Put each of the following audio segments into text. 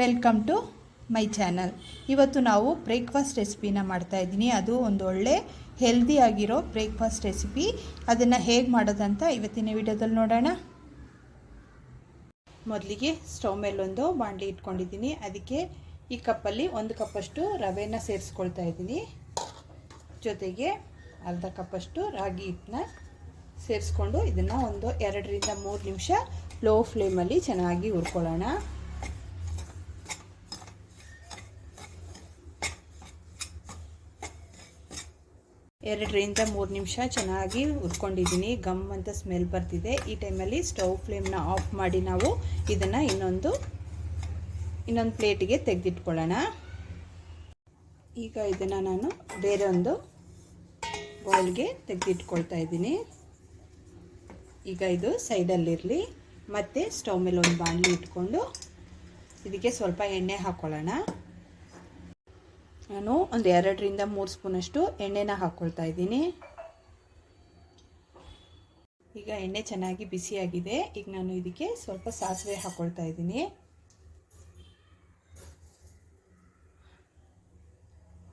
Welcome to my channel ಇವತ್ತು ನಾವು breakfast ರೆಸಿಪಿನ ಮಾಡ್ತಾ ಇದ್ದೀನಿ. ಅದು ಒಂದು ಒಳ್ಳೆ ಹೆಲ್ದಿಯಾಗಿರೋ ಬ್ರೇಕ್ಫಾಸ್ಟ್ ರೆಸಿಪಿ ಅದನ್ನು ಹೇಗೆ ಮಾಡೋದಂತ ಇವತ್ತಿನ ವಿಡಿಯೋದಲ್ಲಿ ನೋಡೋಣ. ಮೊದಲಿಗೆ ಸ್ಟವ್ ಮೇಲೊಂದು ಬಾಣಲಿ ಇಟ್ಕೊಂಡಿದ್ದೀನಿ. ಅದಕ್ಕೆ ಈ ಕಪ್ಪಲ್ಲಿ ಒಂದು ಕಪ್ಪಷ್ಟು ರವೆನ ಸೇರಿಸ್ಕೊಳ್ತಾ ಇದ್ದೀನಿ. ಜೊತೆಗೆ ಅರ್ಧ ಕಪ್ಪಷ್ಟು ರಾಗಿ ಹಿಟ್ಟನ್ನ ಸೇರಿಸ್ಕೊಂಡು ಇದನ್ನು ಒಂದು ಎರಡರಿಂದ ಮೂರು ನಿಮಿಷ ಲೋ ಫ್ಲೇಮಲ್ಲಿ ಚೆನ್ನಾಗಿ ಹುರ್ಕೊಳ್ಳೋಣ. ಎರಡರಿಂದ ಮೂರು ನಿಮಿಷ ಚೆನ್ನಾಗಿ ಹುರ್ಕೊಂಡಿದ್ದೀನಿ. ಗಮ್ ಅಂತ ಸ್ಮೆಲ್ ಬರ್ತಿದೆ. ಈ ಟೈಮಲ್ಲಿ ಸ್ಟವ್ ಫ್ಲೇಮ್ನ ಆಫ್ ಮಾಡಿ ನಾವು ಇದನ್ನು ಇನ್ನೊಂದು ಇನ್ನೊಂದು ಪ್ಲೇಟಿಗೆ ತೆಗೆದಿಟ್ಕೊಳ್ಳೋಣ. ಈಗ ಇದನ್ನು ನಾನು ಬೇರೆ ಒಂದು ಬೌಲ್ಗೆ ತೆಗೆದಿಟ್ಕೊಳ್ತಾ ಇದ್ದೀನಿ. ಈಗ ಇದು ಸೈಡಲ್ಲಿರಲಿ ಮತ್ತು ಸ್ಟವ್ ಮೇಲೆ ಒಂದು ಬಾಣಲಿ ಇಟ್ಕೊಂಡು ಇದಕ್ಕೆ ಸ್ವಲ್ಪ ಎಣ್ಣೆ ಹಾಕ್ಕೊಳ್ಳೋಣ ನಾನು ಒಂದು ಎರಡರಿಂದ ಮೂರು ಸ್ಪೂನಷ್ಟು ಎಣ್ಣೆನ ಹಾಕ್ಕೊಳ್ತಾ ಇದ್ದೀನಿ. ಈಗ ಎಣ್ಣೆ ಚೆನ್ನಾಗಿ ಬಿಸಿಯಾಗಿದೆ. ಈಗ ನಾನು ಇದಕ್ಕೆ ಸ್ವಲ್ಪ ಸಾಸಿವೆ ಹಾಕ್ಕೊಳ್ತಾ ಇದ್ದೀನಿ.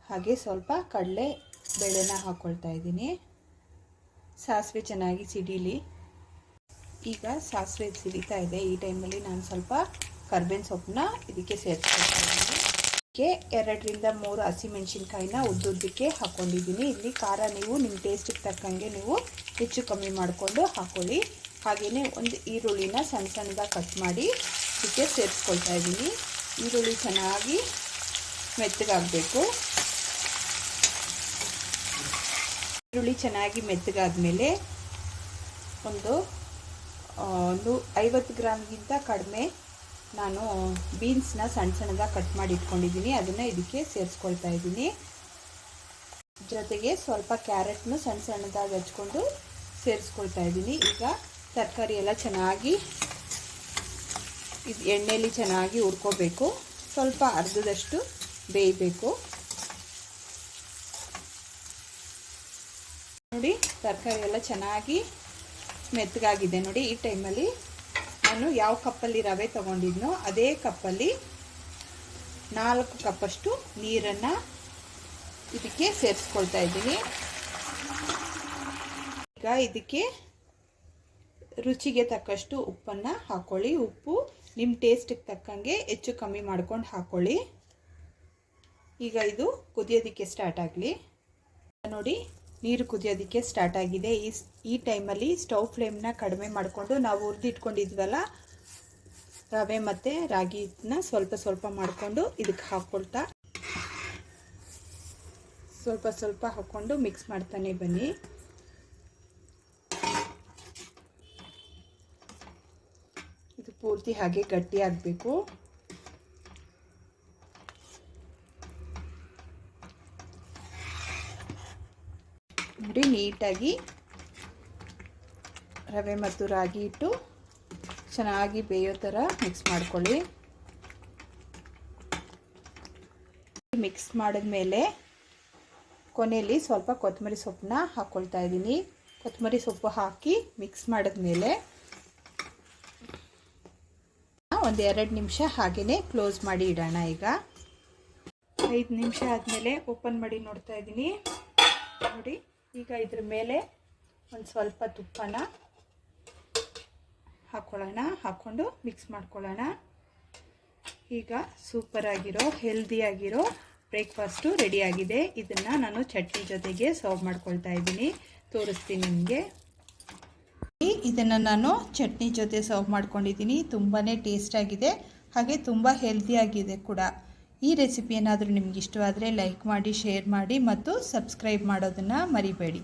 ಹಾಗೆ ಸ್ವಲ್ಪ ಕಡಲೆ ಬೇಳೆನ ಹಾಕ್ಕೊಳ್ತಾ ಇದ್ದೀನಿ. ಸಾಸಿವೆ ಚೆನ್ನಾಗಿ ಸಿಡಿಲಿ. ಈಗ ಸಾಸಿವೆ ಸಿಡಿತಾ ಇದೆ. ಈ ಟೈಮಲ್ಲಿ ನಾನು ಸ್ವಲ್ಪ ಕರ್ಬೇವಿನ ಸೊಪ್ಪನ್ನ ಇದಕ್ಕೆ ಸೇರಿಸ್ಕೊಳ್ತಾ ಇದ್ದೀನಿ. ಇದಕ್ಕೆ ಎರಡರಿಂದ ಮೂರು ಹಸಿಮೆಣ್ಸಿನ್ಕಾಯಿನ ಉದ್ದುದ್ದಕ್ಕೆ ಹಾಕ್ಕೊಂಡಿದ್ದೀನಿ ಇಲ್ಲಿ ಖಾರ ನೀವು, ನಿಮ್ಮ ಟೇಸ್ಟಿಗೆ ತಕ್ಕಂಗೆ ನೀವು ಹೆಚ್ಚು ಕಮ್ಮಿ ಮಾಡಿಕೊಂಡು ಹಾಕ್ಕೊಳ್ಳಿ ಹಾಗೆಯೇ ಒಂದು ಈರುಳ್ಳಿನ ಸಣ್ಣ ಸಣ್ಣದಾಗಿ ಕಟ್ ಮಾಡಿ ಇದಕ್ಕೆ ಸೇರಿಸ್ಕೊಳ್ತಾ ಇದ್ದೀನಿ. ಈರುಳ್ಳಿ ಚೆನ್ನಾಗಿ ಮೆತ್ತಗಾಗಬೇಕು. ಈರುಳ್ಳಿ ಚೆನ್ನಾಗಿ ಮೆತ್ತಗಾದ್ಮೇಲೆ ಒಂದು ಒಂದು ಐವತ್ತು ಗ್ರಾಮ್ಗಿಂತ ಕಡಿಮೆ ನಾನು ಬೀನ್ಸ್ನ ಸಣ್ಣ ಸಣ್ಣದಾಗಿ ಕಟ್ ಮಾಡಿ ಇಟ್ಕೊಂಡಿದ್ದೀನಿ ಅದನ್ನು ಇದಕ್ಕೆ ಸೇರಿಸ್ಕೊಳ್ತಾ ಇದ್ದೀನಿ. ಜೊತೆಗೆ ಸ್ವಲ್ಪ ಕ್ಯಾರೆಟ್ನು ಸಣ್ಣ ಸಣ್ಣದಾಗಿ ಹಚ್ಕೊಂಡು ಸೇರಿಸ್ಕೊಳ್ತಾ ಇದ್ದೀನಿ. ಈಗ ತರಕಾರಿ ಎಲ್ಲ ಚೆನ್ನಾಗಿ ಇದು ಎಣ್ಣೆಯಲ್ಲಿ ಚೆನ್ನಾಗಿ ಹುರ್ಕೋಬೇಕು. ಸ್ವಲ್ಪ ಅರ್ಧದಷ್ಟು ಬೇಯಬೇಕು. ನೋಡಿ, ತರಕಾರಿ ಎಲ್ಲ ಚೆನ್ನಾಗಿ ಮೆತ್ತಗಾಗಿದೆ. ನೋಡಿ, ಈ ಟೈಮಲ್ಲಿ ನಾನು ಯಾವ ಕಪ್ಪಲ್ಲಿ ರವೆ ತಗೊಂಡಿದ್ನೋ ಅದೇ ಕಪ್ಪಲ್ಲಿ ನಾಲ್ಕು ಕಪ್ಪಷ್ಟು ನೀರನ್ನು ಇದಕ್ಕೆ ಸೇರಿಸ್ಕೊಳ್ತಾ ಇದ್ದೀನಿ. ಈಗ ಇದಕ್ಕೆ ರುಚಿಗೆ ತಕ್ಕಷ್ಟು ಉಪ್ಪನ್ನು ಹಾಕ್ಕೊಳ್ಳಿ ಉಪ್ಪು ನಿಮ್ಮ ಟೇಸ್ಟಿಗೆ ತಕ್ಕಂಗೆ ಹೆಚ್ಚು ಕಮ್ಮಿ ಮಾಡ್ಕೊಂಡು ಹಾಕ್ಕೊಳ್ಳಿ ಈಗ ಇದು ಕುದಿಯೋದಕ್ಕೆ ಸ್ಟಾರ್ಟ್ ಆಗಲಿ. ನೋಡಿ ನೀರು ಕುದಿಯೋದಕ್ಕೆ ಸ್ಟಾರ್ಟ್ ಆಗಿದೆ. ಈ ಈ ಟೈಮಲ್ಲಿ ಸ್ಟೌವ್ ಫ್ಲೇಮ್ನ ಕಡಿಮೆ ಮಾಡಿಕೊಂಡು ನಾವು ಹುರಿದಿಟ್ಕೊಂಡಿದ್ವಲ್ಲ, ರವೆ ಮತ್ತು ರಾಗಿನ ಸ್ವಲ್ಪ ಸ್ವಲ್ಪ ಮಾಡಿಕೊಂಡು ಇದಕ್ಕೆ ಹಾಕ್ಕೊಳ್ತಾ ಸ್ವಲ್ಪ ಸ್ವಲ್ಪ ಹಾಕ್ಕೊಂಡು ಮಿಕ್ಸ್ ಮಾಡ್ತಾನೆ ಬನ್ನಿ. ಇದು ಪೂರ್ತಿ ಹಾಗೆ ಗಟ್ಟಿ ಆಗಬೇಕು. ನೋಡಿ, ನೀಟಾಗಿ ರವೆ ಮತ್ತು ರಾಗಿ ಇಟ್ಟು ಚೆನ್ನಾಗಿ ಬೇಯೋ ಥರ ಮಿಕ್ಸ್ ಮಾಡ್ಕೊಳ್ಳಿ. ಮಿಕ್ಸ್ ಮಾಡಿದ್ಮೇಲೆ ಕೊನೆಯಲ್ಲಿ ಸ್ವಲ್ಪ ಕೊತ್ತಂಬರಿ ಸೊಪ್ಪನ್ನ ಹಾಕ್ಕೊಳ್ತಾ ಇದ್ದೀನಿ. ಕೊತ್ತಂಬರಿ ಸೊಪ್ಪು ಹಾಕಿ ಮಿಕ್ಸ್ ಮಾಡಿದ್ಮೇಲೆ ಒಂದು ಎರಡು ನಿಮಿಷ ಹಾಗೆಯೇ ಕ್ಲೋಸ್ ಮಾಡಿ ಇಡೋಣ ಈಗ. ಐದು ನಿಮಿಷ ಆದಮೇಲೆ ಓಪನ್ ಮಾಡಿ ನೋಡ್ತಾ ಇದ್ದೀನಿ. ನೋಡಿ. ಈಗ ಇದ್ರ ಮೇಲೆ ಒಂದು ಸ್ವಲ್ಪ ತುಪ್ಪನ ಹಾಕ್ಕೊಳ್ಳೋಣ ಹಾಕ್ಕೊಂಡು ಮಿಕ್ಸ್ ಮಾಡ್ಕೊಳ್ಳೋಣ. ಈಗ ಸೂಪರಾಗಿರೋ ಹೆಲ್ದಿಯಾಗಿರೋ ಬ್ರೇಕ್ಫಾಸ್ಟು ರೆಡಿಯಾಗಿದೆ ಇದನ್ನು ನಾನು ಚಟ್ನಿ ಜೊತೆಗೆ ಸರ್ವ್ ಮಾಡ್ಕೊಳ್ತಾ ಇದ್ದೀನಿ. ತೋರಿಸ್ತೀನಿ ನಿಮಗೆ. ಇದನ್ನು ನಾನು ಚಟ್ನಿ ಜೊತೆ ಸರ್ವ್ ಮಾಡ್ಕೊಂಡಿದ್ದೀನಿ. ತುಂಬಾ ಟೇಸ್ಟಾಗಿದೆ ಹಾಗೆ ತುಂಬ ಹೆಲ್ದಿಯಾಗಿದೆ ಕೂಡ. ಈ ರೆಸಿಪಿ ಏನಾದರೂ ನಿಮ್ಗೆ ಇಷ್ಟವಾದರೆ ಲೈಕ್ ಮಾಡಿ ಶೇರ್ ಮಾಡಿ ಮತ್ತು ಸಬ್ಸ್ಕ್ರೈಬ್ ಮಾಡೋದನ್ನು ಮರಿಬೇಡಿ.